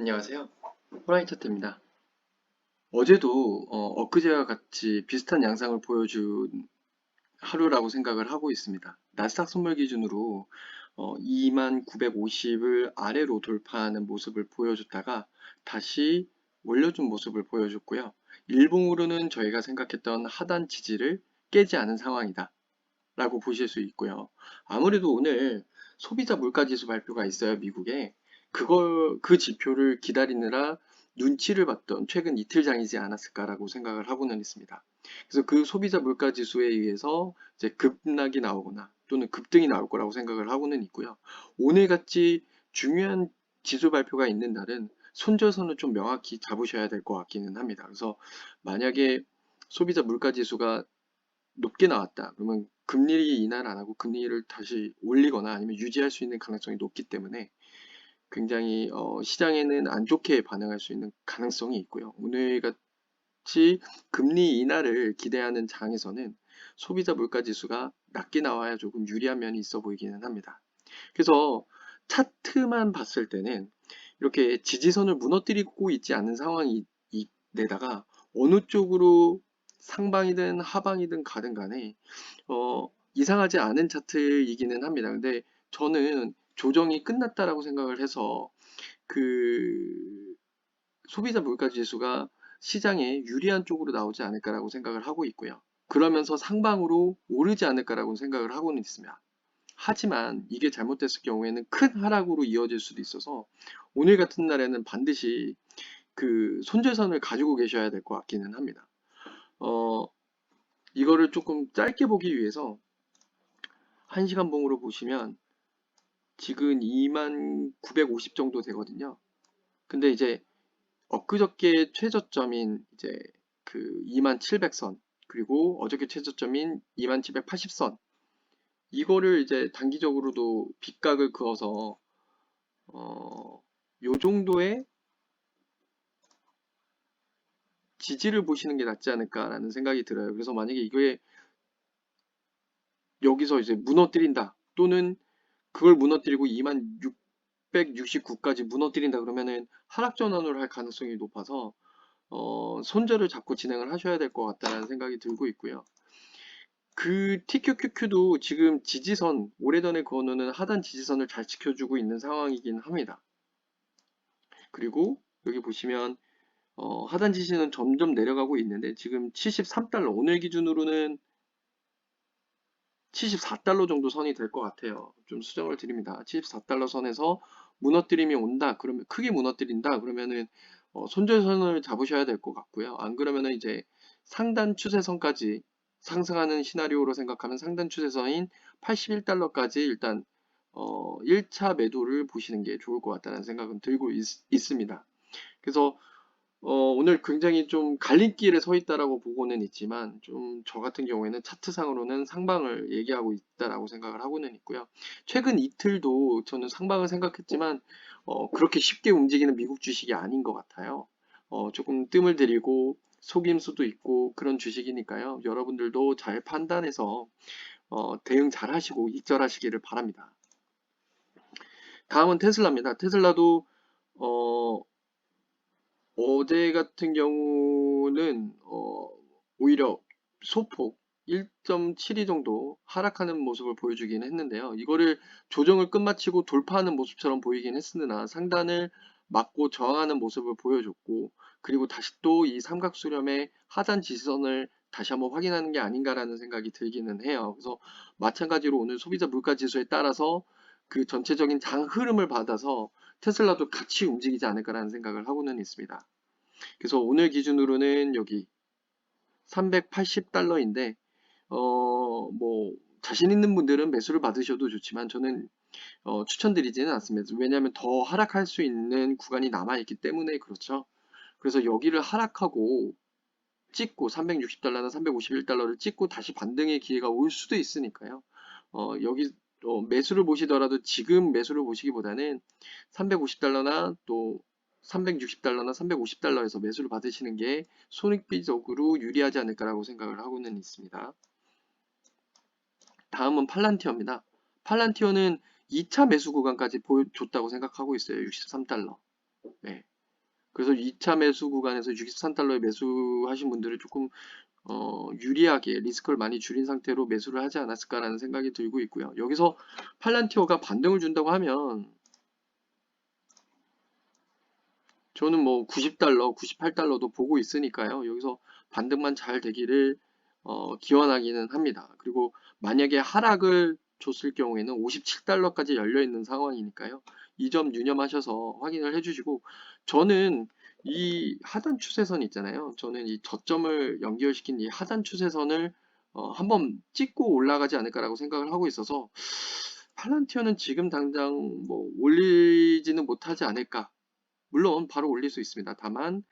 안녕하세요. 호라이터트입니다. 어제도 어, 그제와 같이 비슷한 양상을 보여준 하루라고 생각을 하고 있습니다. 나스닥 선물 기준으로 어, 2950을 아래로 돌파하는 모습을 보여줬다가 다시 올려준 모습을 보여줬고요. 일봉으로는 저희가 생각했던 하단 지지를 깨지 않은 상황이다. 라고 보실 수 있고요. 아무래도 오늘 소비자 물가지수 발표가 있어요, 미국에. 그걸, 그 지표를 기다리느라 눈치를 봤던 최근 이틀장이지 않았을까라고 생각을 하고는 있습니다. 그래서 그 소비자 물가 지수에 의해서 이제 급락이 나오거나 또는 급등이 나올 거라고 생각을 하고는 있고요. 오늘같이 중요한 지수 발표가 있는 날은 손절선을 좀 명확히 잡으셔야 될 것 같기는 합니다. 그래서 만약에 소비자 물가 지수가 높게 나왔다. 그러면 금리 인하를 안 하고 금리를 다시 올리거나 아니면 유지할 수 있는 가능성이 높기 때문에 굉장히 어, 시장에는 안 좋게 반응할 수 있는 가능성이 있고요. 오늘 같이 금리 인하를 기대하는 장에서는 소비자 물가 지수가 낮게 나와야 조금 유리한 면이 있어 보이기는 합니다. 그래서 차트만 봤을 때는 이렇게 지지선을 무너뜨리고 있지 않은 상황이 내다가 어느 쪽으로 상방이든 하방이든 가든 간에 어, 이상하지 않은 차트이기는 합니다. 근데 저는 조정이 끝났다라고 생각을 해서 그 소비자 물가 지수가 시장에 유리한 쪽으로 나오지 않을까라고 생각을 하고 있고요. 그러면서 상방으로 오르지 않을까라고 생각을 하고는 있습니다. 하지만 이게 잘못됐을 경우에는 큰 하락으로 이어질 수도 있어서 오늘 같은 날에는 반드시 그 손절선을 가지고 계셔야 될 것 같기는 합니다. 어, 이거를 조금 짧게 보기 위해서 1시간 봉으로 보시면 지금 2950 정도 되거든요. 근데 이제 엊그저께 최저점인 이제 그 2700선 그리고 어저께 최저점인 2780선 이거를 이제 단기적으로도 빗각을 그어서 어, 요 정도의 지지를 보시는 게 낫지 않을까라는 생각이 들어요. 그래서 만약에 이거에 여기서 이제 무너뜨린다 또는 그걸 무너뜨리고 2669까지 무너뜨린다 그러면은 하락 전환을 할 가능성이 높아서 어, 손절을 잡고 진행을 하셔야 될 것 같다는 생각이 들고 있고요. 그 TQQQ도 지금 지지선, 오래전에 그어놓은 하단 지지선을 잘 지켜주고 있는 상황이긴 합니다. 그리고 여기 보시면 어, 하단 지지는 점점 내려가고 있는데 지금 73달러, 오늘 기준으로는 74달러 정도 선이 될 것 같아요. 좀 수정을 드립니다. 74달러 선에서 무너뜨림이 온다. 그러면 크게 무너뜨린다. 그러면은 어, 손절선을 잡으셔야 될 것 같고요. 안 그러면은 이제 상단 추세선까지 상승하는 시나리오로 생각하면 상단 추세선인 81달러까지 일단 어, 1차 매도를 보시는 게 좋을 것 같다는 생각은 들고 있, 습니다 그래서 어, 오늘 굉장히 좀 갈림길에 서 있다라고 보고는 있지만 좀 저 같은 경우에는 차트상으로는 상방을 얘기하고 있다라고 생각을 하고는 있고요. 최근 이틀도 저는 상방을 생각했지만 어, 그렇게 쉽게 움직이는 미국 주식이 아닌 것 같아요. 어, 조금 뜸을 들이고 속임수도 있고 그런 주식이니까요. 여러분들도 잘 판단해서 어, 대응 잘 하시고 익절하시기를 바랍니다. 다음은 테슬라입니다. 테슬라도 어, 어제 같은 경우는 어, 오히려 소폭 1.72 정도 하락하는 모습을 보여주긴 했는데요. 이거를 조정을 끝마치고 돌파하는 모습처럼 보이긴 했으나 상단을 맞고 저항하는 모습을 보여줬고 그리고 다시 또 이 삼각수렴의 하단 지지선을 다시 한번 확인하는 게 아닌가라는 생각이 들기는 해요. 그래서 마찬가지로 오늘 소비자 물가 지수에 따라서 그 전체적인 장 흐름을 받아서 테슬라도 같이 움직이지 않을까라는 생각을 하고는 있습니다. 그래서 오늘 기준으로는 여기 380달러인데 어, 뭐 자신 있는 분들은 매수를 받으셔도 좋지만 저는 어, 추천드리지는 않습니다. 왜냐하면 더 하락할 수 있는 구간이 남아있기 때문에 그렇죠. 그래서 여기를 하락하고 찍고 360달러나 351달러를 찍고 다시 반등의 기회가 올 수도 있으니까요. 어, 여기 어, 매수를 보시더라도 지금 매수를 보시기보다는 350달러나 또 360달러나 350달러에서 매수를 받으시는 게 손익비적으로 유리하지 않을까라고 생각을 하고는 있습니다. 다음은 팔란티어입니다. 팔란티어는 2차 매수 구간까지 보여줬다고 생각하고 있어요. 63달러. 네. 그래서 2차 매수 구간에서 63달러에 매수하신 분들은 조금 어, 유리하게 리스크를 많이 줄인 상태로 매수를 하지 않았을까라는 생각이 들고 있고요. 여기서 팔란티어가 반등을 준다고 하면 저는 뭐 90달러, 98달러도 보고 있으니까요. 여기서 반등만 잘 되기를 어, 기원하기는 합니다. 그리고 만약에 하락을 줬을 경우에는 57달러까지 열려 있는 상황이니까요. 이 점 유념하셔서 확인을 해주시고 저는 이 하단 추세선 있잖아요. 저는 이 저점을 연결시킨 이 하단 추세선을 어, 한번 찍고 올라가지 않을까라고 생각을 하고 있어서 팔란티어는 지금 당장 뭐 올리지는 못하지 않을까. 물론 바로 올릴 수 있습니다. 다만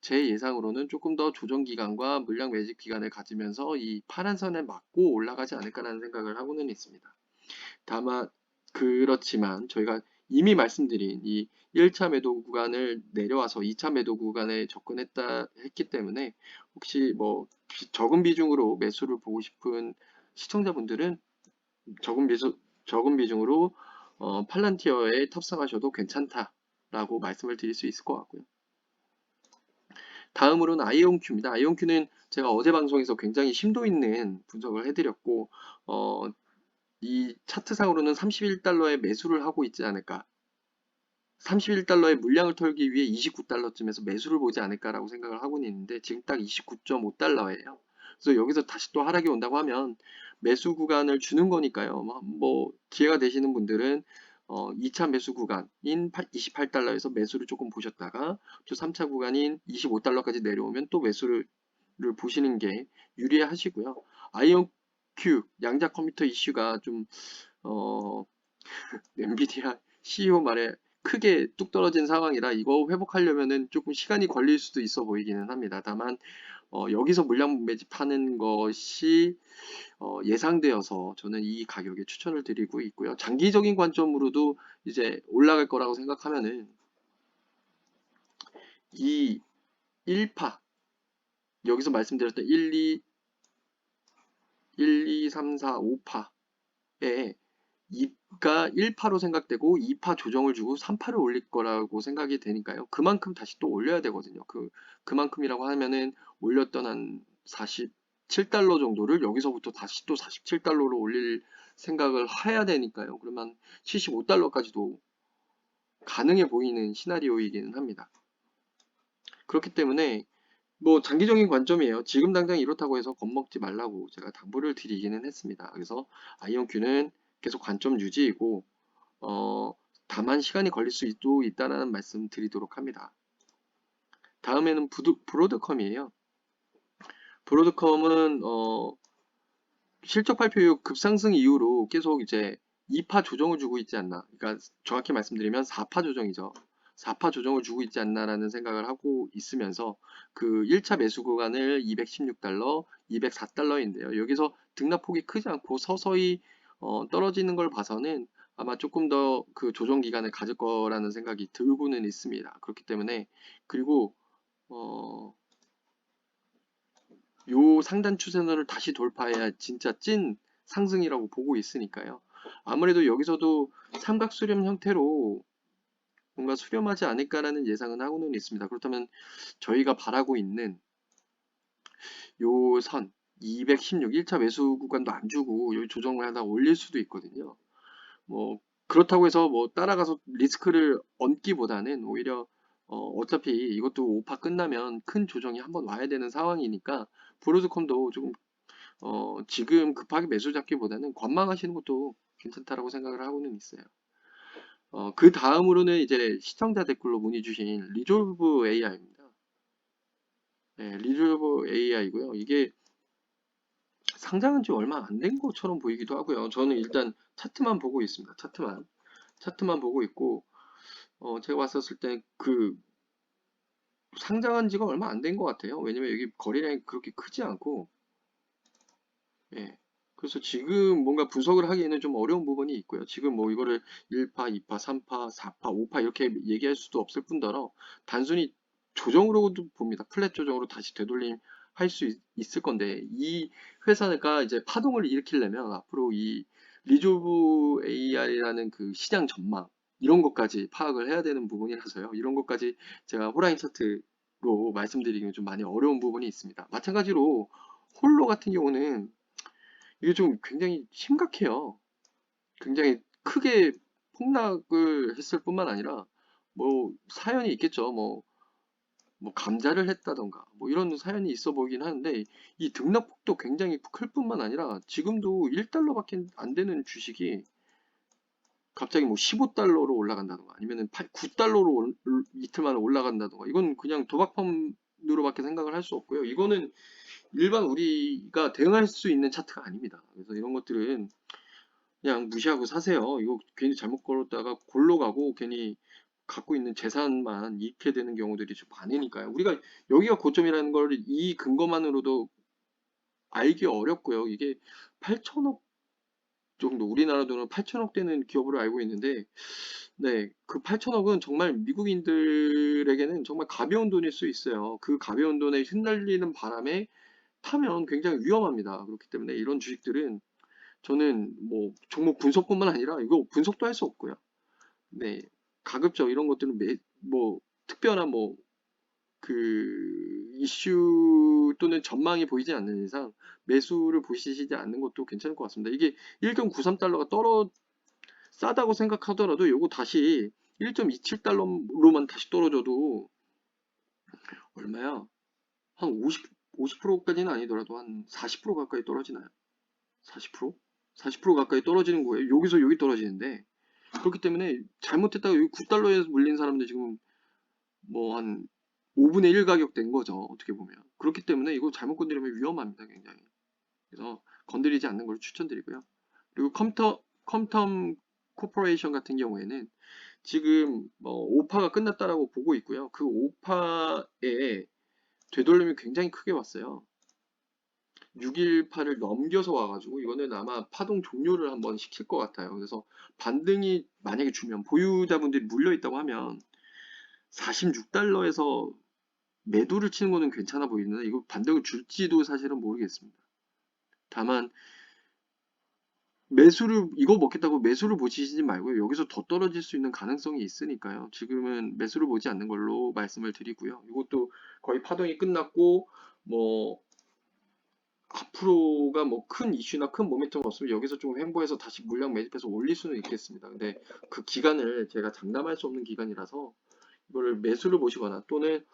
제 예상으로는 조금 더 조정 기간과 물량 매집 기간을 가지면서 이 파란 선에 맞고 올라가지 않을까라는 생각을 하고는 있습니다. 다만 그렇지만 저희가 이미 말씀드린 이 1차 매도 구간을 내려와서 2차 매도 구간에 접근했다 했기 때문에 혹시 뭐 비- 적은 비중으로 매수를 보고 싶은 시청자분들은 적은 비중 적은 비중으로 어, 팔란티어에 탑승하셔도 괜찮다라고 말씀을 드릴 수 있을 것 같고요. 다음으로는 아이온큐입니다. 아이온큐는 제가 어제 방송에서 굉장히 심도 있는 분석을 해드렸고 어, 이 차트상으로는 31달러에 매수를 하고 있지 않을까 31달러의 물량을 털기 위해 29달러쯤에서 매수를 보지 않을까라고 생각을 하고는 있는데 지금 딱 29.5달러예요. 그래서 여기서 다시 또 하락이 온다고 하면 매수 구간을 주는 거니까요. 뭐, 뭐 기회가 되시는 분들은 어, 2차 매수 구간인 28달러에서 매수를 조금 보셨다가 또 3차 구간인 25달러까지 내려오면 또 매수를 보시는 게 유리하시고요. 아이온 Q 양자 컴퓨터 이슈가 좀 어, 엔비디아 CEO 말에 크게 뚝 떨어진 상황이라 이거 회복하려면은 조금 시간이 걸릴 수도 있어 보이기는 합니다. 다만 어, 여기서 물량 매집하는 것이 어, 예상되어서 저는 이 가격에 추천을 드리고 있고요. 장기적인 관점으로도 이제 올라갈 거라고 생각하면은 이 1파 여기서 말씀드렸던 1, 2, 1, 2, 3, 4, 5파에 2가 1파로 생각되고 2파 조정을 주고 3파를 올릴 거라고 생각이 되니까요. 그만큼 다시 또 올려야 되거든요. 그, 그만큼이라고 하면은 올렸던 한 47달러 정도를 여기서부터 다시 또 47달러로 올릴 생각을 해야 되니까요. 그러면 75달러까지도 가능해 보이는 시나리오이기는 합니다. 그렇기 때문에 뭐 장기적인 관점이에요. 지금 당장 이렇다고 해서 겁먹지 말라고 제가 당부를 드리기는 했습니다. 그래서 아이온큐는 계속 관점 유지이고 어, 다만 시간이 걸릴 수도 있다는 말씀 드리도록 합니다. 다음에는 부드, 브로드컴이에요. 브로드컴은 어, 실적 발표 이후 급상승 이후로 계속 이제 2파 조정을 주고 있지 않나. 그러니까 정확히 말씀드리면 4파 조정이죠. 4파 조정을 주고 있지 않나라는 생각을 하고 있으면서 그 1차 매수 구간을 216달러, 204달러인데요. 여기서 등락폭이 크지 않고 서서히 어, 떨어지는 걸 봐서는 아마 조금 더 그 조정 기간을 가질 거라는 생각이 들고는 있습니다. 그렇기 때문에 그리고 어, 요 상단 추세선을 다시 돌파해야 진짜 찐 상승이라고 보고 있으니까요. 아무래도 여기서도 삼각 수렴 형태로 뭔가 수렴하지 않을까라는 예상은 하고는 있습니다. 그렇다면 저희가 바라고 있는 요 선 216, 1차 매수 구간도 안 주고 요 조정을 하다 올릴 수도 있거든요. 뭐 그렇다고 해서 뭐 따라가서 리스크를 얹기보다는 오히려 어, 차피 이것도 5파 끝나면 큰 조정이 한번 와야 되는 상황이니까 브로드컴도 조금 어, 지금 급하게 매수 잡기보다는 관망하시는 것도 괜찮다라고 생각을 하고는 있어요. 어, 그 다음으로는 이제 시청자 댓글로 문의 주신 리졸브 AI입니다. 네, 리졸브 AI고요. 이게 상장한 지 얼마 안 된 것처럼 보이기도 하고요. 저는 일단 차트만 보고 있습니다. 차트만. 차트만 보고 있고, 어, 제가 봤었을 때 그 상장한 지가 얼마 안 된 것 같아요. 왜냐면 여기 거래량이 그렇게 크지 않고, 예. 그래서 지금 뭔가 분석을 하기에는 좀 어려운 부분이 있고요. 지금 뭐 이거를 1파, 2파, 3파, 4파, 5파 이렇게 얘기할 수도 없을 뿐더러 단순히 조정으로도 봅니다. 플랫 조정으로 다시 되돌림 할 수 있을 건데 이 회사가 이제 파동을 일으키려면 앞으로 이 리조브 AI라는 그 시장 전망 이런 것까지 파악을 해야 되는 부분이라서요. 이런 것까지 제가 호라인 차트로 말씀드리기는 좀 많이 어려운 부분이 있습니다. 마찬가지로 홀로 같은 경우는 이게 좀 굉장히 심각해요. 굉장히 크게 폭락을 했을 뿐만 아니라 뭐 사연이 있겠죠. 뭐, 뭐 감자를 했다던가 뭐 이런 사연이 있어 보이긴 하는데 이 등락폭도 굉장히 클 뿐만 아니라 지금도 1달러밖에 안 되는 주식이 갑자기 뭐 15달러로 올라간다던가 아니면은 9달러로 이틀 만에 올라간다던가 이건 그냥 도박펀으로밖에 생각을 할 수 없고요. 이거는 일반 우리가 대응할 수 있는 차트가 아닙니다. 그래서 이런 것들은 그냥 무시하고 사세요. 이거 괜히 잘못 걸었다가 골로 가고 괜히 갖고 있는 재산만 잃게 되는 경우들이 좀 많으니까요. 우리가 여기가 고점이라는 걸 이 근거만으로도 알기 어렵고요. 이게 8천억 정도 우리나라 돈은 8천억 되는 기업으로 알고 있는데 네, 그 8천억은 정말 미국인들에게는 정말 가벼운 돈일 수 있어요. 그 가벼운 돈에 휘날리는 바람에 타면 굉장히 위험합니다. 그렇기 때문에 이런 주식들은 저는 뭐 종목 분석뿐만 아니라 이거 분석도 할 수 없고요. 네, 가급적 이런 것들은 매, 뭐 특별한 뭐 그 이슈 또는 전망이 보이지 않는 이상 매수를 보시지 않는 것도 괜찮을 것 같습니다. 이게 1.93달러가 떨어 싸다고 생각하더라도 요거 다시 1.27달러로만 다시 떨어져도 얼마야? 한 50, 50%까지는 아니더라도 한 40% 가까이 떨어지나요? 40%? 40% 가까이 떨어지는 거예요. 여기서 여기 떨어지는데 그렇기 때문에 잘못했다가 여기 9달러에 물린 사람들 지금 뭐 한 5분의 1 가격 된 거죠. 어떻게 보면. 그렇기 때문에 이거 잘못 건드리면 위험합니다. 굉장히. 그래서 건드리지 않는 걸 추천드리고요. 그리고 컴터, 컴텀 코퍼레이션 같은 경우에는 지금 뭐 5파가 끝났다라고 보고 있고요. 그 5파에 되돌림이 굉장히 크게 왔어요. 618을 넘겨서 와가지고 이거는 아마 파동 종료를 한번 시킬 것 같아요. 그래서 반등이 만약에 주면 보유자분들이 물려 있다고 하면 46달러에서 매도를 치는 거는 괜찮아 보이는데 이거 반등을 줄지도 사실은 모르겠습니다. 다만 매수를 이거 먹겠다고 매수를 보시지 말고요. 여기서 더 떨어질 수 있는 가능성이 있으니까요. 지금은 매수를 보지 않는 걸로 말씀을 드리고요. 이것도 거의 파동이 끝났고 뭐 앞으로가 뭐 큰 이슈나 큰 모멘텀 없으면 여기서 좀 횡보해서 다시 물량 매집해서 올릴 수는 있겠습니다. 근데 그 기간을 제가 장담할 수 없는 기간이라서 이거를 매수를 보시거나 또는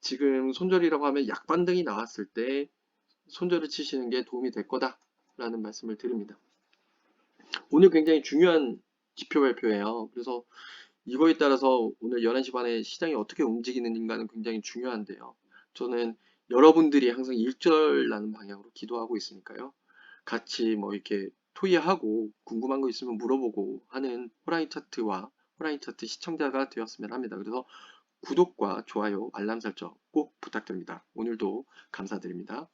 지금 손절이라고 하면 약반등이 나왔을 때 손절을 치시는 게 도움이 될 거다라는 말씀을 드립니다. 오늘 굉장히 중요한 지표 발표예요. 그래서 이거에 따라서 오늘 11시 반에 시장이 어떻게 움직이는가는 굉장히 중요한데요. 저는 여러분들이 항상 일절나는 방향으로 기도하고 있으니까요. 같이 뭐 이렇게 토의하고 궁금한 거 있으면 물어보고 하는 호라이 차트와 호라이 차트 시청자가 되었으면 합니다. 그래서 구독과 좋아요, 알람 설정 꼭 부탁드립니다. 오늘도 감사드립니다.